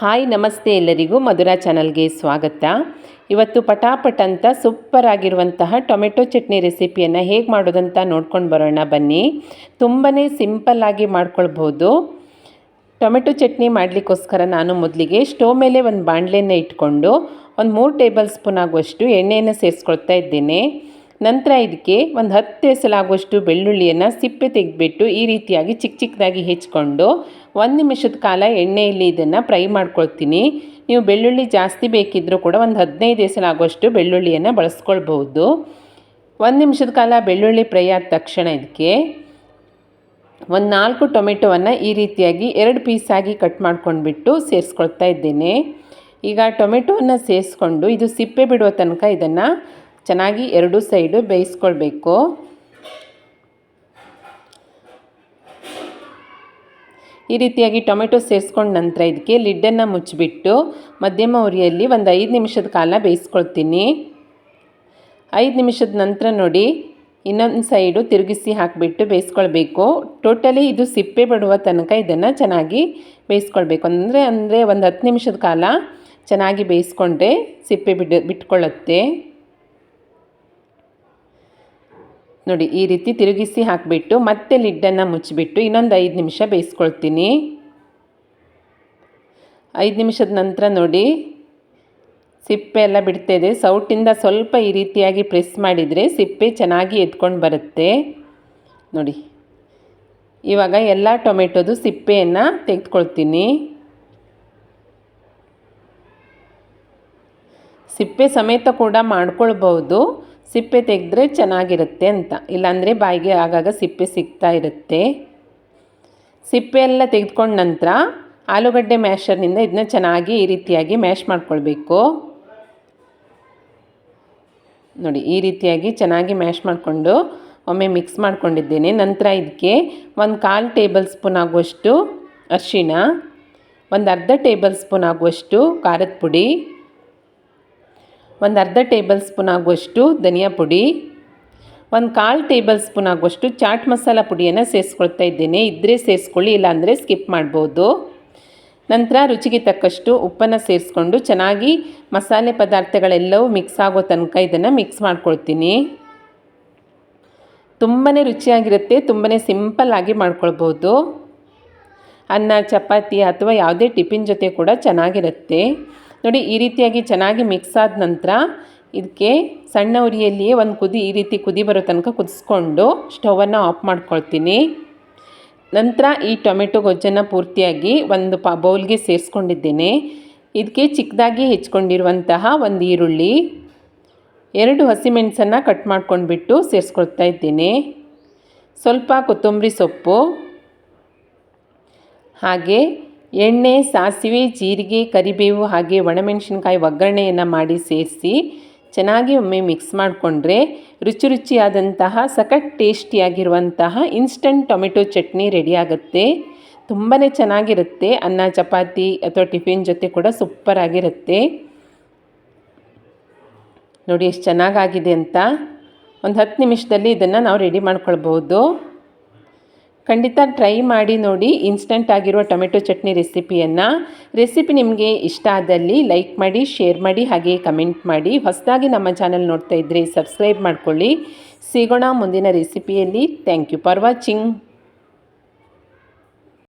Hi ನಮಸ್ತೆ ಎಲ್ಲರಿಗೂ ಮಧುರಾ ಚಾನಲ್ಗೆ ಸ್ವಾಗತ. ಇವತ್ತು ಪಟಾಪಟ್ ಅಂತ ಸೂಪರ್ ಆಗಿರುವಂತಹ ಟೊಮೆಟೊ ಚಟ್ನಿ ರೆಸಿಪಿಯನ್ನು ಹೇಗೆ ಮಾಡೋದಂತ ನೋಡ್ಕೊಂಡು ಬರೋಣ ಬನ್ನಿ. ತುಂಬಾ ಸಿಂಪಲ್ಲಾಗಿ ಮಾಡ್ಕೊಳ್ಬೋದು. ಟೊಮೆಟೊ ಚಟ್ನಿ ಮಾಡಲಿಕ್ಕೋಸ್ಕರ ನಾನು ಮೊದಲಿಗೆ ಸ್ಟೋವ್ ಮೇಲೆ ಒಂದು ಬಾಣಲೆಯನ್ನು ಇಟ್ಕೊಂಡು ಒಂದು ಮೂರು ಟೇಬಲ್ ಸ್ಪೂನ್ ಆಗುವಷ್ಟು ಎಣ್ಣೆಯನ್ನು ಸೇರಿಸ್ಕೊಳ್ತಾ ಇದ್ದೇನೆ. ನಂತರ ಇದಕ್ಕೆ ಒಂದು ಹತ್ತು ಎಸಲಾಗುವಷ್ಟು ಬೆಳ್ಳುಳ್ಳಿಯನ್ನು ಸಿಪ್ಪೆ ತೆಗೆದುಬಿಟ್ಟು ಈ ರೀತಿಯಾಗಿ ಚಿಕ್ಕ ಚಿಕ್ಕದಾಗಿ ಹೆಚ್ಕೊಂಡು ಒಂದು ನಿಮಿಷದ ಕಾಲ ಎಣ್ಣೆಯಲ್ಲಿ ಇದನ್ನು ಫ್ರೈ ಮಾಡ್ಕೊಳ್ತೀನಿ. ನೀವು ಬೆಳ್ಳುಳ್ಳಿ ಜಾಸ್ತಿ ಬೇಕಿದ್ದರೂ ಕೂಡ ಒಂದು ಹದಿನೈದು ಎಸಲಾಗುವಷ್ಟು ಬೆಳ್ಳುಳ್ಳಿಯನ್ನು ಬಳಸ್ಕೊಳ್ಬಹುದು. ಒಂದು ನಿಮಿಷದ ಕಾಲ ಬೆಳ್ಳುಳ್ಳಿ ಫ್ರೈ ಆದ ತಕ್ಷಣ ಇದಕ್ಕೆ ಒಂದು ನಾಲ್ಕು ಟೊಮೆಟೊವನ್ನು ಈ ರೀತಿಯಾಗಿ ಎರಡು ಪೀಸಾಗಿ ಕಟ್ ಮಾಡ್ಕೊಂಡ್ಬಿಟ್ಟು ಸೇರಿಸ್ಕೊಳ್ತಾ ಇದ್ದೇನೆ. ಈಗ ಟೊಮೆಟೊವನ್ನು ಸೇರಿಸ್ಕೊಂಡು ಇದು ಸಿಪ್ಪೆ ಬಿಡುವ ತನಕ ಇದನ್ನು ಚೆನ್ನಾಗಿ ಎರಡೂ ಸೈಡು ಬೇಯಿಸ್ಕೊಳ್ಬೇಕು. ಈ ರೀತಿಯಾಗಿ ಟೊಮೆಟೊ ಸೇರಿಸ್ಕೊಂಡ ನಂತರ ಇದಕ್ಕೆ ಲಿಡ್ಡನ್ನು ಮುಚ್ಚಿಬಿಟ್ಟು ಮಧ್ಯಮ ಉರಿಯಲ್ಲಿ ಒಂದು ಐದು ನಿಮಿಷದ ಕಾಲ ಬೇಯಿಸ್ಕೊಳ್ತೀನಿ. ಐದು ನಿಮಿಷದ ನಂತರ ನೋಡಿ ಇನ್ನೊಂದು ಸೈಡು ತಿರುಗಿಸಿ ಹಾಕಿಬಿಟ್ಟು ಬೇಯಿಸ್ಕೊಳ್ಬೇಕು. ಟೋಟಲಿ ಇದು ಸಿಪ್ಪೆ ಬಿಡುವ ತನಕ ಇದನ್ನು ಚೆನ್ನಾಗಿ ಬೇಯಿಸ್ಕೊಳ್ಬೇಕು. ಅಂದರೆ ಅಂದರೆ ಒಂದು ಹತ್ತು ನಿಮಿಷದ ಕಾಲ ಚೆನ್ನಾಗಿ ಬೇಯಿಸ್ಕೊಂಡ್ರೆ ಸಿಪ್ಪೆ ಬಿಡು, ಬಿಟ್ಕೊಳ್ಳುತ್ತೆ. ನೋಡಿ, ಈ ರೀತಿ ತಿರುಗಿಸಿ ಹಾಕಿಬಿಟ್ಟು ಮತ್ತೆ ಲಿಡ್ಡನ್ನು ಮುಚ್ಚಿಬಿಟ್ಟು ಇನ್ನೊಂದು ಐದು ನಿಮಿಷ ಬೇಯಿಸ್ಕೊಳ್ತೀನಿ. ಐದು ನಿಮಿಷದ ನಂತರ ನೋಡಿ, ಸಿಪ್ಪೆ ಎಲ್ಲ ಬಿಡ್ತಾ ಇದೆ. ಸೌಟಿಂದ ಸ್ವಲ್ಪ ಈ ರೀತಿಯಾಗಿ ಪ್ರೆಸ್ ಮಾಡಿದರೆ ಸಿಪ್ಪೆ ಚೆನ್ನಾಗಿ ಎತ್ಕೊಂಡು ಬರುತ್ತೆ. ನೋಡಿ, ಇವಾಗ ಎಲ್ಲ ಟೊಮೆಟೊದು ಸಿಪ್ಪೆಯನ್ನು ತೆಗೆದುಕೊಳ್ತೀನಿ. ಸಿಪ್ಪೆ ಸಮೇತ ಕೂಡ ಮಾಡ್ಕೊಳ್ಬೋದು ಸಿಪ್ಪೆ ತೆಗೆದ್ರೆ ಚೆನ್ನಾಗಿರುತ್ತೆ ಅಂತ. ಇಲ್ಲಾಂದರೆ ಬಾಯಿಗೆ ಆಗಾಗ ಸಿಪ್ಪೆ ಸಿಗ್ತಾ ಇರುತ್ತೆ. ಸಿಪ್ಪೆ ಎಲ್ಲ ತೆಗೆದುಕೊಂಡ ನಂತರ ಆಲೂಗಡ್ಡೆ ಮ್ಯಾಶರ್ನಿಂದ ಇದನ್ನ ಚೆನ್ನಾಗಿ ಈ ರೀತಿಯಾಗಿ ಮ್ಯಾಶ್ ಮಾಡ್ಕೊಳ್ಬೇಕು. ನೋಡಿ, ಈ ರೀತಿಯಾಗಿ ಚೆನ್ನಾಗಿ ಮ್ಯಾಶ್ ಮಾಡಿಕೊಂಡು ಒಮ್ಮೆ ಮಿಕ್ಸ್ ಮಾಡ್ಕೊಂಡಿದ್ದೇನೆ. ನಂತರ ಇದಕ್ಕೆ ಒಂದು ಕಾಲು ಟೇಬಲ್ ಸ್ಪೂನ್ ಆಗುವಷ್ಟು ಅರಿಶಿಣ, ಒಂದು ಅರ್ಧ ಟೇಬಲ್ ಸ್ಪೂನ್ ಆಗುವಷ್ಟು ಖಾರದ ಪುಡಿ ಒಂದು ಅರ್ಧ ಟೇಬಲ್ ಸ್ಪೂನ್ ಆಗುವಷ್ಟು ಧನಿಯಾ ಪುಡಿ, ಒಂದು ಕಾಲು ಟೇಬಲ್ ಸ್ಪೂನ್ ಆಗುವಷ್ಟು ಚಾಟ್ ಮಸಾಲ ಪುಡಿಯನ್ನು ಸೇರಿಸ್ಕೊಳ್ತಾ ಇದ್ದೇನೆ. ಇದ್ದರೆ ಸೇರಿಸ್ಕೊಳ್ಳಿ, ಇಲ್ಲಾಂದರೆ ಸ್ಕಿಪ್ ಮಾಡ್ಬೋದು. ನಂತರ ರುಚಿಗೆ ತಕ್ಕಷ್ಟು ಉಪ್ಪನ್ನು ಸೇರಿಸ್ಕೊಂಡು ಚೆನ್ನಾಗಿ ಮಸಾಲೆ ಪದಾರ್ಥಗಳೆಲ್ಲವೂ ಮಿಕ್ಸ್ ಆಗೋ ತನಕ ಇದನ್ನು ಮಿಕ್ಸ್ ಮಾಡ್ಕೊಳ್ತೀನಿ. ತುಂಬಾ ರುಚಿಯಾಗಿರುತ್ತೆ ತುಂಬಾ ಸಿಂಪಲ್ಲಾಗಿ ಮಾಡ್ಕೊಳ್ಬೋದು. ಅನ್ನ, ಚಪಾತಿ ಅಥವಾ ಯಾವುದೇ ಟಿಫಿನ್ ಜೊತೆ ಕೂಡ ಚೆನ್ನಾಗಿರುತ್ತೆ. ನೋಡಿ, ಈ ರೀತಿಯಾಗಿ ಚೆನ್ನಾಗಿ ಮಿಕ್ಸ್ ಆದ ನಂತರ ಇದಕ್ಕೆ ಸಣ್ಣ ಉರಿಯಲ್ಲಿಯೇ ಒಂದು ಕುದಿ ಈ ರೀತಿ ಕುದಿ ಬರೋ ತನಕ ಕುದಿಸ್ಕೊಂಡು ಸ್ಟೌವನ್ನು ಆಫ್ ಮಾಡ್ಕೊಳ್ತೀನಿ. ನಂತರ ಈ ಟೊಮೆಟೊ ಗೊಜ್ಜನ್ನು ಪೂರ್ತಿಯಾಗಿ ಒಂದು ಪ ಬೌಲ್ಗೆ ಸೇರಿಸ್ಕೊಂಡಿದ್ದೇನೆ. ಇದಕ್ಕೆ ಚಿಕ್ಕದಾಗಿ ಹೆಚ್ಕೊಂಡಿರುವಂತಹ ಒಂದು ಈರುಳ್ಳಿ, ಎರಡು ಹಸಿಮೆಣಸನ್ನು ಕಟ್ ಮಾಡ್ಕೊಂಡ್ಬಿಟ್ಟು ಸೇರಿಸ್ಕೊಳ್ತಾ ಇದ್ದೇನೆ. ಸ್ವಲ್ಪ ಕೊತ್ತಂಬರಿ ಸೊಪ್ಪು, ಹಾಗೆ ಎಣ್ಣೆ, ಸಾಸಿವೆ, ಜೀರಿಗೆ, ಕರಿಬೇವು ಹಾಗೆ ಒಣಮೆಣಸಿನ್ಕಾಯಿ ಒಗ್ಗರಣೆಯನ್ನು ಮಾಡಿ ಸೇರಿಸಿ ಚೆನ್ನಾಗಿ ಒಮ್ಮೆ ಮಿಕ್ಸ್ ಮಾಡಿಕೊಂಡ್ರೆ ರುಚಿ ರುಚಿಯಾದಂತಹ ಸಖತ್ ಟೇಸ್ಟಿಯಾಗಿರುವಂತಹ ಇನ್ಸ್ಟಂಟ್ ಟೊಮೆಟೊ ಚಟ್ನಿ ರೆಡಿಯಾಗುತ್ತೆ ತುಂಬಾ ಚೆನ್ನಾಗಿರುತ್ತೆ. ಅನ್ನ, ಚಪಾತಿ ಅಥವಾ ಟಿಫಿನ್ ಜೊತೆ ಕೂಡ ಸೂಪರಾಗಿರುತ್ತೆ. ನೋಡಿ ಎಷ್ಟು ಚೆನ್ನಾಗಾಗಿದೆ ಅಂತ. ಒಂದು ಹತ್ತು ನಿಮಿಷದಲ್ಲಿ ಇದನ್ನು ನಾವು ರೆಡಿ ಮಾಡ್ಕೊಳ್ಬೋದು ಖಂಡಿತ ಟ್ರೈ ಮಾಡಿ ನೋಡಿ ಇನ್ಸ್ಟಂಟ್ ಆಗಿರುವ ಟೊಮೆಟೊ ಚಟ್ನಿ ರೆಸಿಪಿಯನ್ನು. ರೆಸಿಪಿ ನಿಮಗೆ ಇಷ್ಟ ಆದಲ್ಲಿ ಲೈಕ್ ಮಾಡಿ ಶೇರ್ ಮಾಡಿ, ಹಾಗೆ ಕಮೆಂಟ್ ಮಾಡಿ. ಹೊಸದಾಗಿ ನಮ್ಮ ಚಾನಲ್ ನೋಡ್ತಾ ಇದ್ದರೆ ಸಬ್ಸ್ಕ್ರೈಬ್ ಮಾಡ್ಕೊಳ್ಳಿ. ಸಿಗೋಣ ಮುಂದಿನ ರೆಸಿಪಿಯಲ್ಲಿ ಥ್ಯಾಂಕ್ ಯು ಫಾರ್ ವಾಚಿಂಗ್